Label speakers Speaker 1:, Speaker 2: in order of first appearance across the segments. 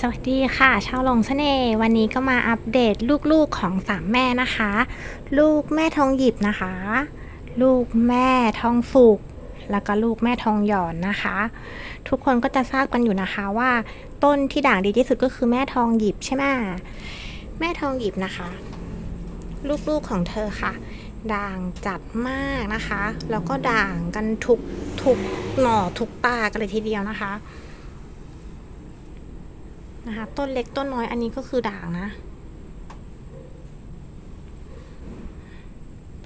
Speaker 1: สวัสดีค่ะ ชาวหลงเสน่ห์วันนี้ก็มาอัปเดตลูกๆของสามแม่นะคะ ลูกแม่ทองหยิบนะคะ ลูกแม่ทองสุกแล้วก็ลูกแม่ทองหย่อนนะคะ ทุกคนก็จะทราบกันอยู่นะคะว่า ต้นที่ด่างดีที่สุดก็คือแม่ทองหยิบใช่ไหมแม่ทองหยิบนะคะ ลูกๆของเธอค่ะ ด่างจัดมากนะคะ แล้วก็ด่างกันทุกทุกหน่อทุกตากันเลยทีเดียวนะคะ นะคะต้นเล็กต้นน้อยอันนี้ก็คือด่างนะ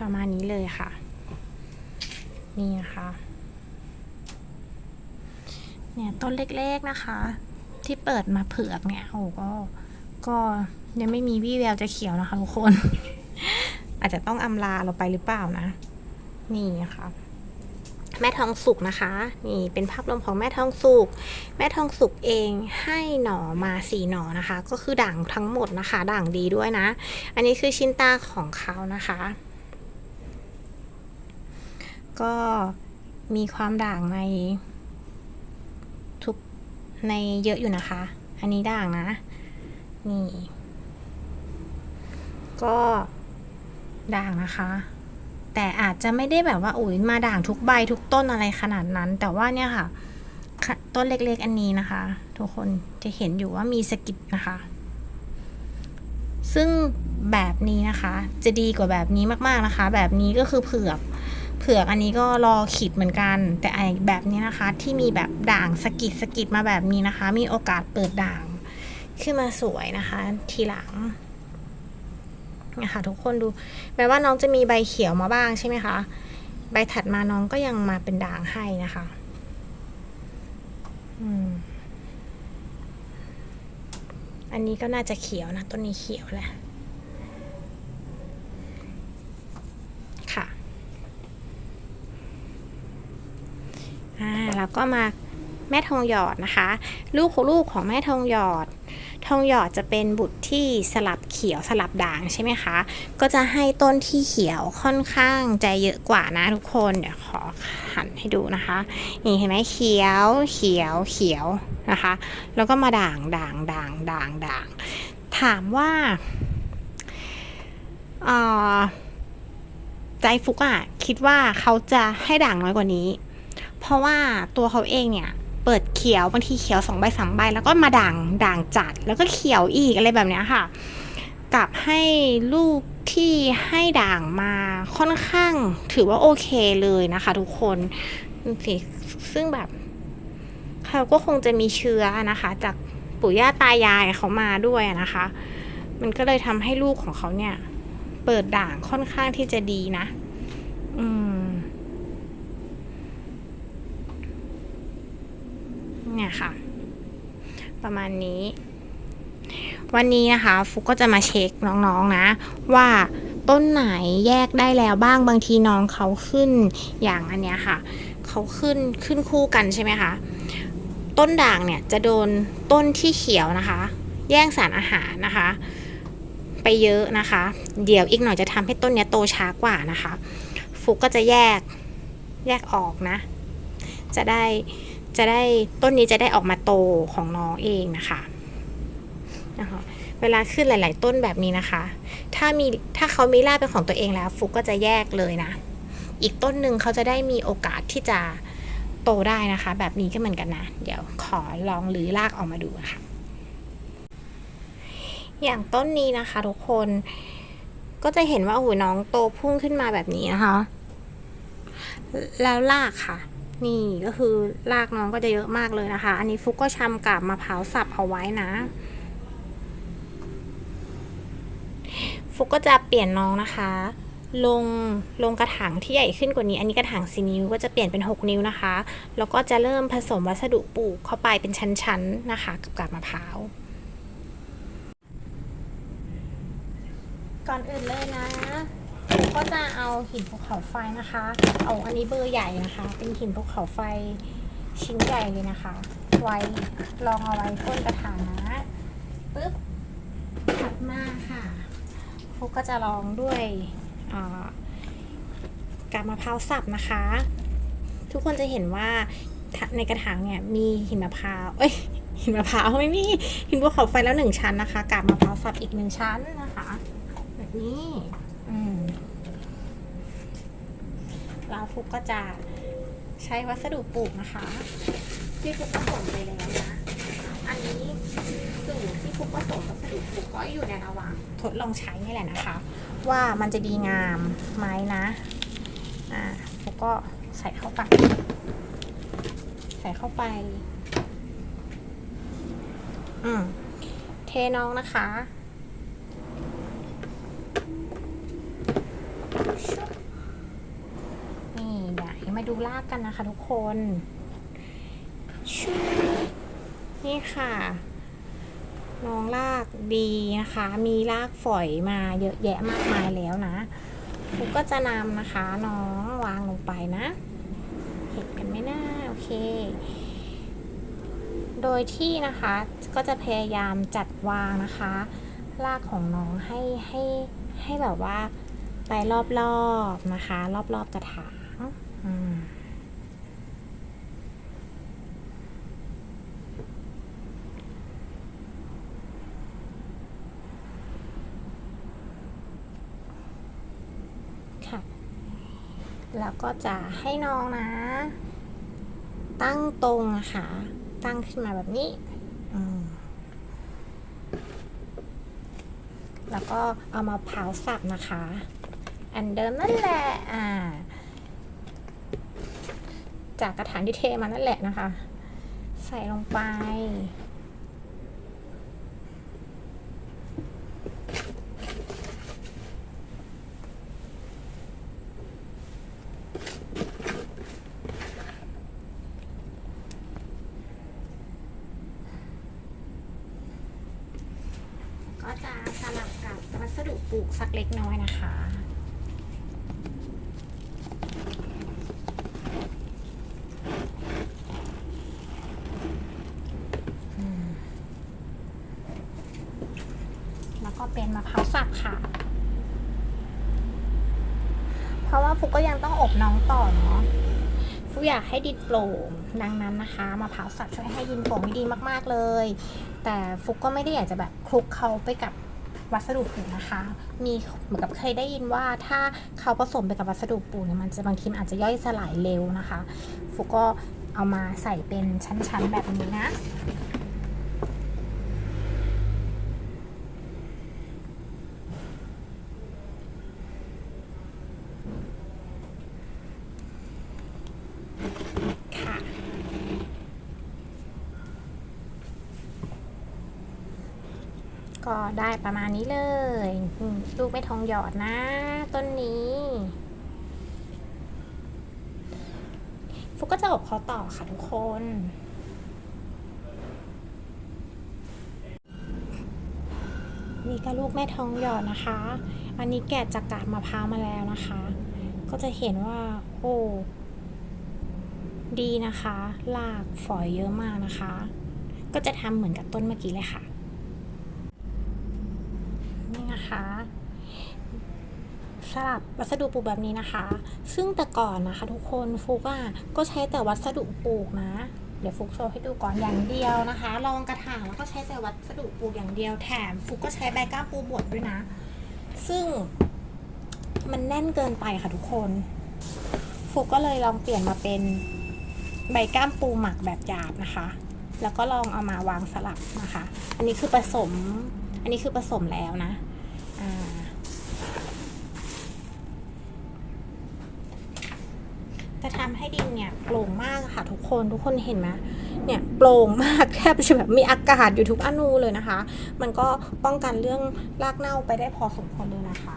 Speaker 1: ประมาณนี้เลยค่ะ นี่นะคะเนี่ยต้นเล็กๆนะคะ ที่เปิดมาเผือกเนี่ยโอ้ก็ก็ยังไม่มีวี่แววจะเขียวนะคะทุกคน อาจจะต้องอำลาเราไปหรือเปล่านะ นี่นะคะ แม่ทองสุกนะคะ นี่เป็นภาพรวมของแม่ทองสุกแม่ทองสุกเองให้หน่อมาสี่หน่อนะคะ ก็คือด่างทั้งหมดนะคะ ด่างดีด้วยนะ อันนี้คือชิ้นตาของเขานะคะ ก็มีความด่างในทุกในเยอะอยู่นะคะ อันนี้ด่างนะ นี่ ก็ด่างนะคะ แต่อาจจะไม่ได้แบบว่าอุ้ยมาด่างทุกใบทุกต้นอะไรขนาดนั้น แต่ว่าเนี่ยค่ะ ต้นเล็กๆอันนี้นะคะ ทุกคนจะเห็นอยู่ว่ามีสกิดนะคะ ซึ่งแบบนี้นะคะ จะดีกว่าแบบนี้มากๆนะคะ แบบนี้ก็คือเผือกเผือกอันนี้ก็รอขีดเหมือนกัน แต่ไอแบบนี้นะคะ ที่มีแบบด่างสกิดสกิดมาแบบนี้นะคะ มีโอกาสเปิดด่างขึ้นมาสวยนะคะ ทีหลัง นะคะทุกคนดู แม้ว่าน้องจะมีใบเขียวมาบ้างใช่ไหมคะ ใบถัดมาน้องก็ยังมาเป็นด่างให้นะคะอืมอันนี้ก็น่าจะเขียวนะต้นนี้เขียวแหละค่ะ อ่าแล้วก็มา แม่ทองหยอดนะคะ ลูกของลูกของแม่ทองหยอด ทองหยอดจะเป็นบุตรที่สลับเขียวสลับด่างใช่ไหมคะ ก็จะให้ต้นที่เขียวค่อนข้างใจเยอะกว่านะทุกคนเดี๋ยวขอหันให้ดูนะคะนี่เห็นไหมเขียวเขียวเขียวนะคะ แล้วก็มาด่างด่างด่างด่างด่างถามว่าออใจฟุกอะคิดว่าเขาจะให้ด่างน้อยกว่านี้ เพราะว่าตัวเขาเองเนี่ย เปิดเขียวบางทีเขียวสองใบสามใบแล้วก็มาด่างด่างจัดแล้วก็เขียวอีกอะไรแบบเนี้ยค่ะ กับให้ลูกที่ให้ด่างมาค่อนข้างถือว่าโอเคเลยนะคะทุกคนสิซึ่งแบบเขาก็คงจะมีเชื้อนะคะ จากปู่ย่าตายายเขามาด้วยนะคะ มันก็เลยทำให้ลูกของเขาเนี่ย เปิดด่างค่อนข้างที่จะดีนะ อืม เนี่ยค่ะ ประมาณนี้ วันนี้นะคะฟุกก็จะมาเช็คน้องๆนะ ว่าต้นไหนแยกได้แล้วบ้างบางทีน้องเขาขึ้นอย่างอันเนี้ยค่ะเขาขึ้นขึ้นคู่กันใช่ไหมคะต้นด่างเนี่ยจะโดนต้นที่เขียวนะคะ แย่งสารอาหารนะคะ ไปเยอะนะคะ เดี๋ยวอีกหน่อยจะทำให้ต้นเนี้ยโตช้ากว่านะคะ ฟุกก็จะแยกแยกออกนะ จะได้ จะได้ต้นนี้จะได้ออกมาโตของน้องเองนะคะนะคะเวลาขึ้นหลาย ๆ ต้นแบบนี้นะคะ ถ้ามีถ้าเขามีรากเป็นของตัวเองแล้วฟุกก็จะแยกเลยนะ อีกต้นหนึ่งเขาจะได้มีโอกาสที่จะโตได้นะคะ แบบนี้ก็เหมือนกันนะ เดี๋ยวขอลองรื้อรากออกมาดูนะคะอย่างต้นนี้นะคะทุกคนก็จะเห็นว่าโอ้โหน้องโตพุ่งขึ้นมาแบบนี้นะคะ แล้วรากค่ะ นี่ก็คือรากน้องก็จะเยอะมากเลยนะคะ อันนี้ฟุกก็ชำกับมะพร้าวสับเอาไว้นะ ฟุกก็จะเปลี่ยนน้องนะคะ ลงลงกระถางที่ใหญ่ขึ้นกว่านี้ อันนี้กระถางสีนิ้วก็จะเปลี่ยนเป็น 6 นิ้วนะคะ แล้วก็จะเริ่มผสมวัสดุปลูกเข้าไปเป็นชั้นๆนะคะ กับกาบมะพร้าว ก่อนอื่นเลยนะ ก็จะเอาหินภูเขาไฟนะคะ เอาอันนี้เบอร์ใหญ่นะคะ เป็นหินภูเขาไฟชิ้นใหญ่เลยนะคะ ไว้ลองเอาไว้ก้นกระถางนะปึ๊บถัดมาค่ะฟุกก็จะลองด้วยกาบมะพร้าวสับนะคะ ทุกคนจะเห็นว่าในกระถางเนี่ยมีหินมะพร้าวเอ้ยหินมะพร้าวไม่มีหินภูเขาไฟแล้วหนึ่งชั้นนะคะกาบมะพร้าวสับอีกหนึ่งชั้นนะคะ แบบนี้ อืม เราฟุกก็จะใช้วัสดุปลูกนะคะ ที่ฟุกผสมไปแล้วนะ อันนี้สูตรที่ฟุกผสมวัสดุปลูกก็อยู่ในระหว่างทดลองใช้นี่แหละนะคะ ว่ามันจะดีงามไหมนะอ่าฟุกก็ใส่เข้าไป ใส่เข้าไป อืมเทน้องนะคะ นี่เดี๋ยวให้มากกันนะคะทุกคนชนี่ค่ะ น้องลากดีนะคะ มีลากฝอยมาเยอะแยะมากมายแล้วนะฟุกก็จะนำนะคะ น้องวางลงไปนะ เห็นกันไหมนะโอเค โดยที่นะคะก็จะพยายามจัดวางนะคะลากของน้องให้ให้ให้แบบว่าไปรอบๆนะคะ รอบๆกระถางอืมค่ะ แล้ว ก็จะให้น้องนะ ตั้งตรงอะค่ะ ตั้งขึ้นมาแบบนี้อืมแล้วก็เอามาเผาสับนะคะ อันเดิมนั่นแหละ อ่า จากกระถางที่เทมานั่นแหละนะคะ ใส่ลงไป ก็จะสลับกับวัสดุปลูกสักเล็กน้อยนะคะ อืมแล้วก็ เป็นมะพร้าวสับค่ะ เพราะว่าฟุกก็ยังต้องอบน้องต่อเนาะฟุกอยากให้ดินโปร่งดังนั้นนะคะมะพร้าวสับช่วยให้ดินโปร่งได้ดีมากๆเลย แต่ฟุกก็ไม่ได้อยากจะแบบคลุกเขาไปกับวัสดุปูนนะคะ มีเหมือนกับเคยได้ยินว่าถ้าเขาผสมไปกับวัสดุปูนเนี่ยมันจะบางทีมันอาจจะย่อยสลายเร็วนะคะ ฟุกก็เอามาใส่เป็นชั้นๆแบบนี้นะค่ะ ก็ได้ประมาณนี้เลย ลูกไม่ทองหยอดนะ ต้นนี้ฟุกก็จะอบเขาต่อค่ะทุกคนนี่ก็ลูกแม่ทองหยอดนะคะ อันนี้แกะจากกาบมะพร้าวมาแล้วนะคะ ก็จะเห็นว่าโอ้ดีนะคะลากฝอยเยอะมากนะคะ ก็จะทำเหมือนกับต้นเมื่อกี้เลยค่ะ นี่นะคะส ลับวัสดุปลูกแบบนี้นะคะ ซึ่งแต่ก่อนนะคะ ทุกคนฟุกอะก็ใช้แต่วัสดุปลูกนะ เดี๋ยวฟุกโชว์ให้ดูก่อนอย่างเดียวนะคะลองกระถางแล้วก็ใช้แต่วัสดุปลูกอย่างเดียวแถมฟุกก็ใช้ใบก้ามปูบดด้วยนะ ซึ่งมันแน่นเกินไปค่ะทุกคนฟุกก็เลยลองเปลี่ยนมาเป็นใบก้ามปูหมักแบบหยาบนะคะ แล้วก็ลองเอามาวางสลับนะคะ อันนี้คือผสม อันนี้คือผสมแล้วนะ อ่า จะทำให้ดินเนี่ยโปร่งมากค่ะทุกคนทุกคนเห็นไหมเนี่ยโปร่งมากแทบจะแบบมีอากาศอยู่ทุกอนูเลยนะคะ มันก็ป้องกันเรื่องรากเน่าไปได้พอสมควรเลยนะคะ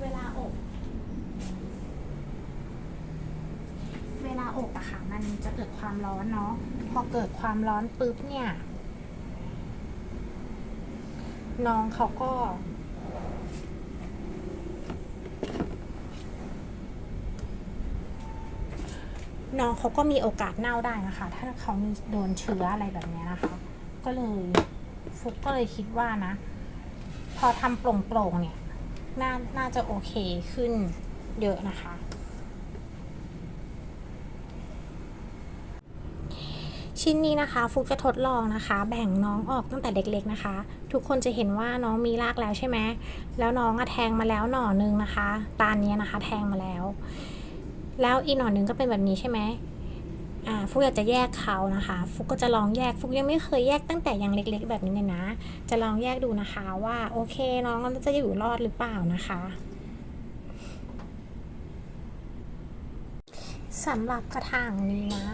Speaker 1: เวลาอบเวลาอบอะค่ะ มันจะเกิดความร้อนเนาะพอเกิดความร้อนปุ๊บเนี่ยน้องเขาก็ น้องเขาก็มีโอกาสเน่าได้นะคะ ถ้าเขามีโดนเชื้ออะไรแบบนี้นะคะ ก็เลยฟุกก็เลยคิดว่านะ พอทำโปร่งๆเนี่ยน่าน่าจะโอเคขึ้นเยอะนะคะ ชิ้นนี้นะคะฟุกจะทดลองนะคะ แบ่งน้องออกตั้งแต่เด็กๆนะคะ ทุกคนจะเห็นว่าน้องมีรากแล้วใช่ไหมแล้วน้องอะแทงมาแล้วหน่อนึงนะคะ ตาเนี้ยนะคะ แทงมาแล้ว แล้วอีกหน่อนึงก็เป็นแบบนี้ใช่ไหมอ่าฟุกอยากจะแยกเขานะคะ ฟุกก็จะลองแยก ฟุกยังไม่เคยแยกตั้งแต่ยังเล็ก ๆ แบบนี้เลยนะ จะลองแยกดูนะคะว่าโอเคน้องจะอยู่รอดหรือเปล่านะคะสำหรับกระถางนี้นะ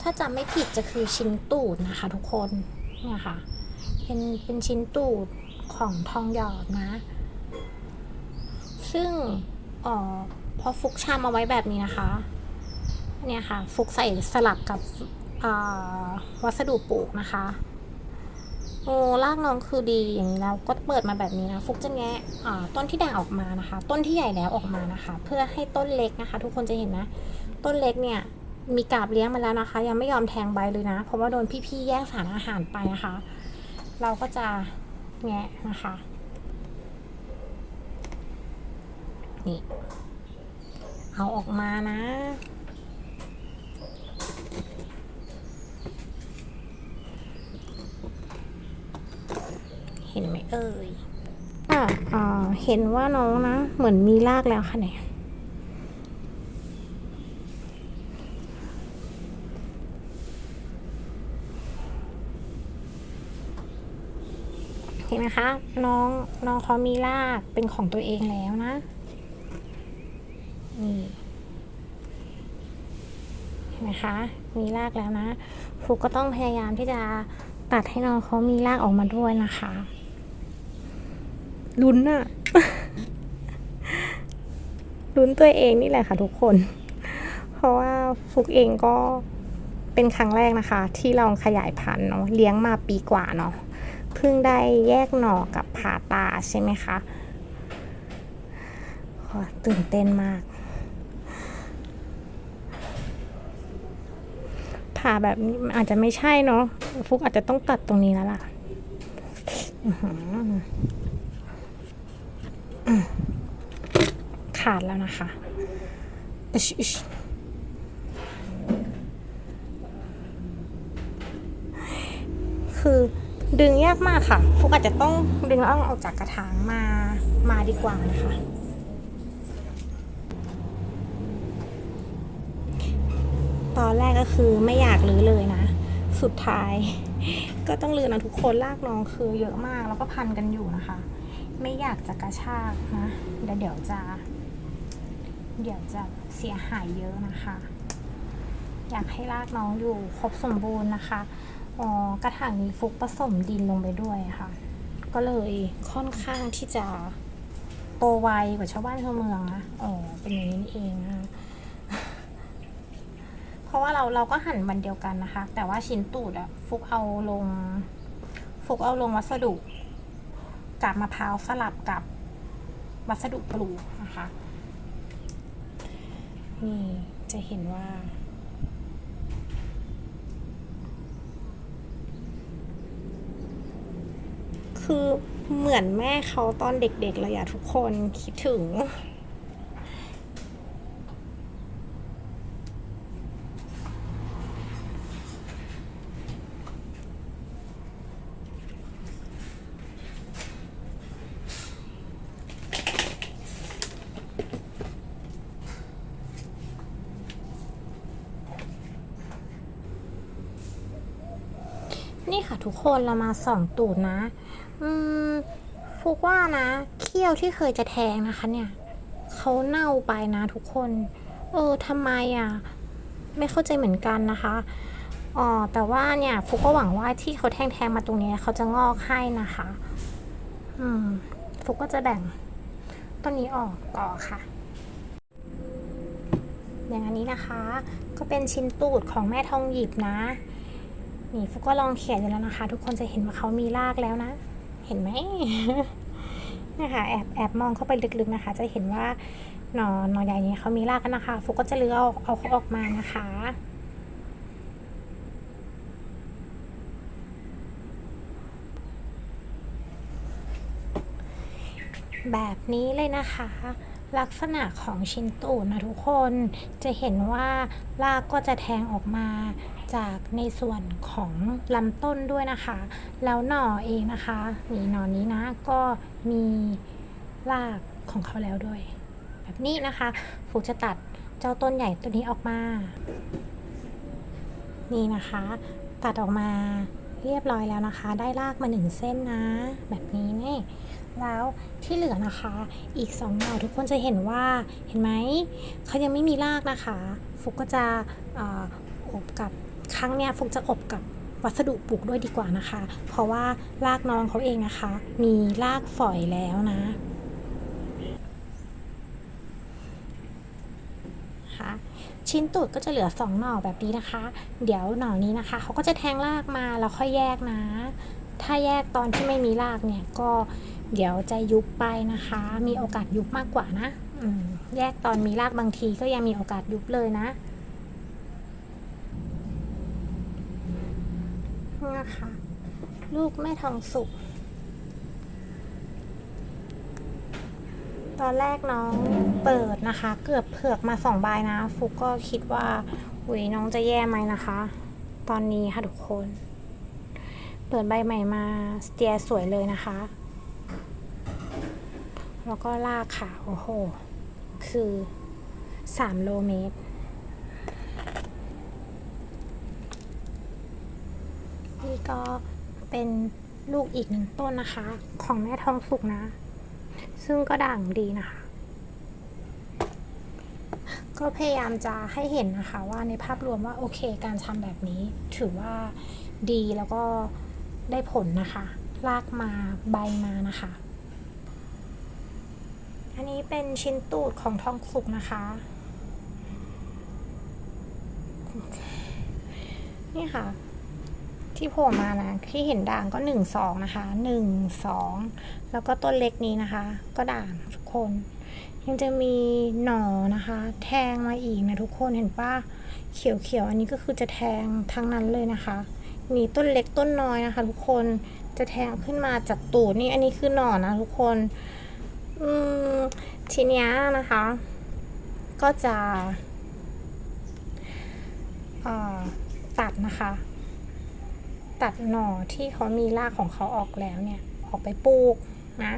Speaker 1: ถ้าจำไม่ผิดจะคือชิ้นตูดนะคะทุกคนเนี่ยค่ะ เป็นเป็นชิ้นตูดของทองหยอดนะ ซึ่งอ๋อ พอฟุกชามเอาไว้แบบนี้นะคะ เนี่ยค่ะ ฟุกใส่สลับกับวัสดุปลูกนะคะ โอ้รากน้องคือดีอย่างนี้แล้วก็เปิดมาแบบนี้นะ ฟุกจะแงะต้นที่ด่างออกมานะคะ ต้นที่ใหญ่แล้วออกมานะคะ เพื่อให้ต้นเล็กนะคะ ทุกคนจะเห็นนะ ต้นเล็กเนี่ยมีกาบเลี้ยงมาแล้วนะคะ ยังไม่ยอมแทงใบเลยนะ เพราะว่าโดนพี่ๆแย่งสารอาหารไปนะคะ เราก็จะแงะนะคะนี่ เอาออกมานะ เห็นไหมเอ่ยอ่าอ่าเห็นว่าน้องนะ เหมือนมีรากแล้วค่ะเนี่ยเห็นไหมคะ น้องน้องเขามีรากเป็นของตัวเองแล้วนะ นี่เห็นไหมคะ มีรากแล้วนะฟุกก็ต้องพยายามที่จะตัดให้น้องเขามีรากออกมาด้วยนะคะลุ้นอะลุ้นตัวเองนี่แหละค่ะทุกคน เพราะว่าฟุกเองก็เป็นครั้งแรกนะคะ ที่ลองขยายพันธุ์เนาะเลี้ยงมาปีกว่าเนาะเพิ่งได้แยกหน่อกับผ่าตาใช่ไหมคะตื่นเต้นมาก ผ่าแบบนี้อาจจะไม่ใช่เนาะฟุกอาจจะต้องตัดตรงนี้แล้วล่ะขาดแล้วนะคะคือดึงยากมากค่ะ ฟุกอาจจะต้องดึงเอาออกจากกระถางมา มาดีกว่านะคะ ตอนแรกก็คือไม่อยากรื้อเลยนะ สุดท้าย ก็ต้องรื้อนะทุกคนลากน้องคือเยอะมากแล้วก็พันกันอยู่นะคะ ไม่อยากจะกระชากนะเดี๋ยวเดี๋ยวจะ เดี๋ยวจะเสียหายเยอะนะคะ อยากให้รากน้องอยู่ครบสมบูรณ์นะคะอ๋อกระถางนี้ฟุกผสมดินลงไปด้วยค่ะ ก็เลยค่อนข้างที่จะโตไวกว่าชาวบ้านชาวเมืองนะอ๋อเป็นอย่างนี้เองนะคะ ราะว่าเราเราก็หั่นวันเดียวกันนะคะ แต่ว่าชิ้นตูดอะฟุกเอาลง ฟุกเอาลงวัสดุกาบมะพร้าวสลับกับวัสดุปลูกนะคะ นี่จะเห็นว่าคือเหมือนแม่เขาตอนเด็กๆเลยอะทุกคนคิดถึง นี่ คนเรามาส่องตูดนะ อืมฟุกว่านะ เขี้ยวที่เคยจะแทงนะคะเนี่ยเขาเน่าไปนะทุกคน เออทำไมอะ ไม่เข้าใจเหมือนกันนะคะอ๋อแต่ว่าเนี่ยฟุกก็หวังว่าที่เขาแทงแทงมาตรงนี้เขาจะงอกให้นะคะ อืมฟุกก็จะแบ่งต้นนี้ออกก่อค่ะ อย่างอันนี้นะคะ ก็เป็นชิ้นตูดของแม่ทองหยิบนะ นี่ฟุกก็ลองเขียนอยู่แล้วนะคะ ทุกคนจะเห็นว่าเขามีรากแล้วนะ เห็นไหมนะคะแอบแอบมองเข้าไปลึกๆนะคะ จะเห็นว่าหนอนหนอนใหญ่นี้เขามีรากกันนะคะ ฟุกก็จะเลือกเอาเอาเขาออกมานะคะแบบนี้เลยนะคะ ลักษณะของชิ้นตูดนะทุกคนจะเห็นว่ารากก็จะแทงออกมาจากในส่วนของลำต้นด้วยนะคะ แล้วหน่อเองนะคะนี่หน่อนี้นะก็มีรากของเขาแล้วด้วย แบบนี้นะคะฟูจะตัดเจ้าต้นใหญ่ตัวนี้ออกมา นี่นะคะ ตัดออกมาเรียบร้อยแล้วนะคะ ได้รากมาหนึ่งเส้นนะ แบบนี้นี่ แล้วที่เหลือนะคะ อีกสองหน่อทุกคนจะเห็นว่าเห็นไหมเขายังไม่มีรากนะคะ ฟุกก็จะออบกับครั้งเนี้ยฟุกจะอบกับวัสดุปลูกด้วยดีกว่านะคะ เพราะว่ารากน้องเขาเองนะคะ มีรากฝอยแล้วนะนะคะชิ้นตูดก็จะเหลือ 2 หน่อแบบนี้นะคะ เดี๋ยวหน่อนี้นะคะเขาก็จะแทงรากมาแล้วค่อยแยกนะ ถ้าแยกตอนที่ไม่มีรากเนี่ยก็ เดี๋ยวจะยุบไปนะคะ มีโอกาสยุบมากกว่านะแยกตอนมีรากบางทีก็ยังมีโอกาสยุบเลยนะนะคะลูกแม่ทองสุก ตอนแรกน้องเปิดนะคะ เกือบเผือกมาสองใบนะ ฟุกก็คิดว่าอุยน้องจะแย่ไหมนะคะ ตอนนี้ค่ะทุกคน เปิดใบใหม่มา สเตียสวยเลยนะคะ แล้วก็ลากค่ะ โอ้โห คือสามโลเมตร นี่ก็เป็นลูกอีกหนึ่งต้นนะคะ ของแม่ทองสุกนะ ซึ่งก็ด่างดีนะคะ ก็พยายามจะให้เห็นนะคะ ว่าในภาพรวมว่าโอเคการทำแบบนี้ ถือว่าดีแล้วก็ได้ผลนะคะ ลากมาใบมานะคะ นี้เป็นชิ้นตูดของทองสุกนะคะ นี่ค่ะ ที่โผล่มานะที่เห็นด่างก็หนึ่งสองนะคะหนึ่งสองแล้วก็ต้นเล็กนี้นะคะ ก็ด่างทุกคน ยังจะมีหน่อนะคะ แทงมาอีกนะทุกคนเห็นปะเขียวเขียวๆอันนี้ก็คือจะแทงทั้งนั้นเลยนะคะมีต้นเล็กต้นน้อยนะคะ ทุกคนจะแทงขึ้นมาจากตูดนี่อันนี้คือหน่อนะทุกคน อืมทีเนี้ยนะคะ ก็จะตัดนะคะ ตัดหน่อที่เขามีรากของเขาออกแล้วเนี่ย ออกไปปลูกนะ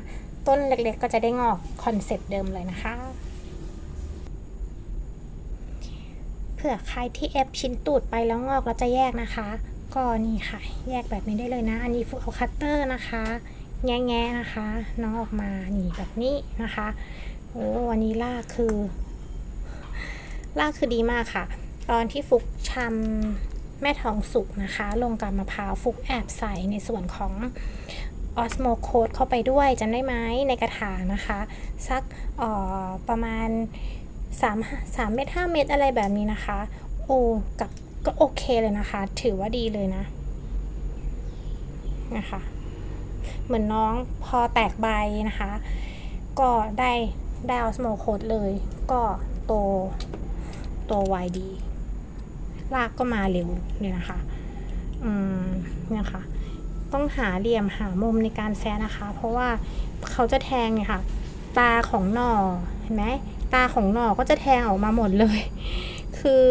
Speaker 1: ต้นเล็กๆก็จะได้งอกคอนเซ็ปต์เดิมเลยนะคะเผื่อใครที่เอฟชิ้นตูดไปแล้วงอกแล้วจะแยกนะคะ ก็นี่ค่ะ แยกแบบนี้ได้เลยนะ อันนี้ฟุกเอาคัตเตอร์นะคะ แง่ๆนะคะ น้องออกมาหนีแบบนี้นะคะโอ้วันนี้ลากคือลากคือดีมากค่ะ ตอนที่ฟุกชำแม่ทองสุกนะคะ ลงกับมะพร้าวฟุกแอบใส่ในส่วนของออสโมโคดเข้าไปด้วยจำได้ไหมในกระถางนะคะ สักออประมาณ3 3เมตร5เมตรอะไรแบบนี้นะคะ โอ้กับก็โอเคเลยนะคะ ถือว่าดีเลยนะนะคะ เหมือนน้องพอแตกใบนะคะ ก็ได้ได้ออสโมโคดเลย ก็โตโตไวดีรากก็มาเร็วเลยนะคะ อืมเนี่ยค่ะ ต้องหาเหลี่ยมหามุมในการแซะนะคะ เพราะว่าเขาจะแทงเนี่ยค่ะ ตาของหน่อเห็นไหมตาของหน่อก็จะแทงออกมาหมดเลย คือ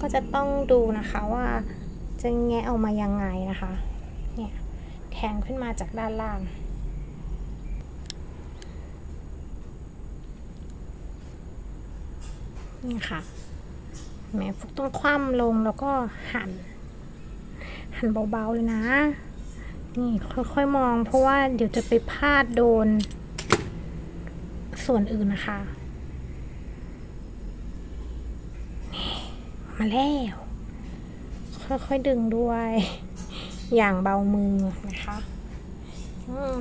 Speaker 1: ก็จะต้องดูนะคะว่า จะแงะออกมายังไงนะคะ เนี่ยแทงขึ้นมาจากด้านล่าง นี่ค่ะแม่ฟุกต้องคว่ำลงแล้วก็หัน หันเบาๆเลยนะ นี่ค่อยๆมองเพราะว่าเดี๋ยวจะไปพลาดโดน ส่วนอื่นนะคะนี่มาแล้ว ค่อยๆดึงด้วย อย่างเบามือนะคะ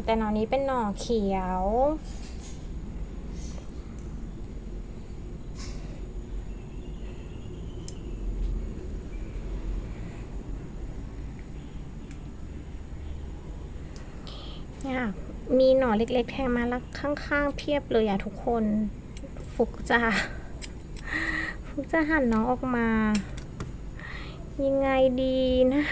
Speaker 1: แต่หน่อนี้เป็นหน่อเขียวเนี่ยมีหน่อเล็กๆแทงมาแล้วข้างๆเพียบเลยอะทุกคน ฟุกจะฟุกจะหั่นน้องออกมา ยังไงดีนะ น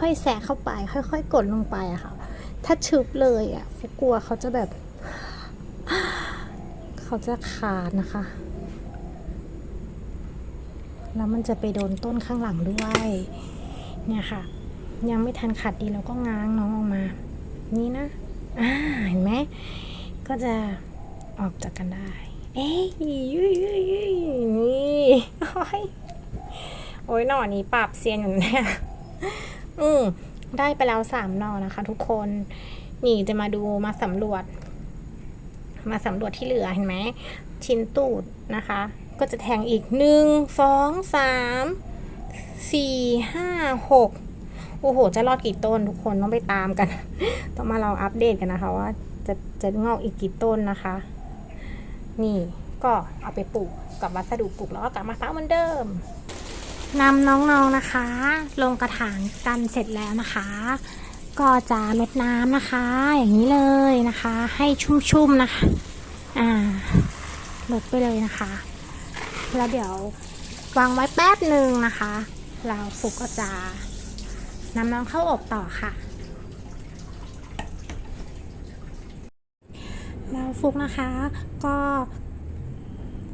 Speaker 1: ค่อยๆแสะเข้าไป ค่อย ๆ กดลงไปอะค่ะ ถ้าชึบเลยอะฟุกกลัวเขาจะแบบ เขาจะขาดนะคะ แล้วมันจะไปโดนต้นข้างหลังด้วย เนี่ยค่ะ ยังไม่ทันขัดดีเราก็ง้างน้องออกมา นี่นะอ่าเห็นไหมก็จะออกจากกันได้ เอ้ยยุยยุยนี่โอ้ยโอ้ยหน่อนี้ปรับเซียนอยู่เนี่ย อืมได้ไปแล้วสามนอนะคะ ทุกคน นี่จะมาดูมาสำรวจ มาสำรวจที่เหลือเห็นไหม ชิ้นตูดนะคะ ก็จะแทงอีกหนึ่งสองสามสี่ห้าหกโอ้โห จะรอดกี่ต้นทุกคนต้องไปตามกัน ต้องมาเราอัปเดตกันนะคะว่าจะจะงอกอีกกี่ต้นนะคะ นี่ก็เอาไปปลูกกับวัสดุปลูกแล้วก็กลับมาฟ้าเหมือนเดิม นำน้องๆนนะคะ ลงกระถางกันเสร็จแล้วนะคะ ก็จะลดน้ำนะคะ อย่างนี้เลยนะคะ ให้ชุ่มๆนะคะ อ่าลดไปเลยนะคะ แล้วเดี๋ยววางไว้แป๊บหนึ่งนะคะ เราฟุกก็จะนำน้องเข้าอบต่อค่ะแล้วฟุกนะคะ ก็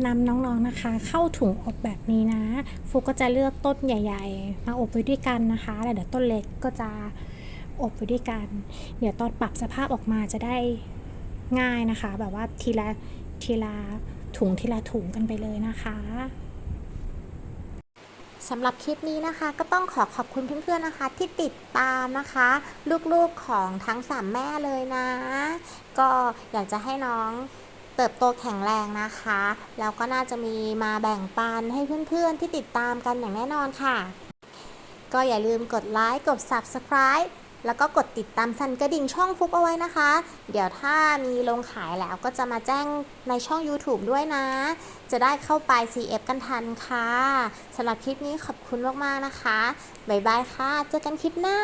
Speaker 1: นำน้องๆนะคะ เข้าถุงอบแบบนี้นะฟุกก็จะเลือกต้นใหญ่ ๆ มาอบไว้ด้วยกันนะคะแล้วเดี๋ยวต้นเล็กก็จะอบไว้ด้วยกัน เดี๋ยวตอนปรับสภาพออกมาจะได้ง่ายนะคะ แบบว่าทีละทีละถุงทีละถุงกันไปเลยนะคะสำหรับคลิปนี้นะคะ ก็ต้องขอขอบคุณเพื่อนๆนะคะ ที่ติดตามนะคะ ลูกๆของทั้งสามแม่เลยนะ ก็อยากจะให้น้อง เติบโตแข็งแรงนะคะ แล้วก็น่าจะมีมาแบ่งปันให้เพื่อนๆที่ติดตามกันอย่างแน่นอนค่ะ ก็อย่าลืมกดไลค์กด Subscribe แล้วก็กดติดตามสั่นกระดิ่งช่องฟุกเอาไว้นะคะ เดี๋ยวถ้ามีลงขายแล้วก็จะมาแจ้งในช่อง YouTube ด้วยนะ จะได้เข้าไป CF กันทันค่ะสำหรับคลิปนี้ขอบคุณมาก ๆ นะคะ บ๊ายบายค่ะ เจอกันคลิปหน้า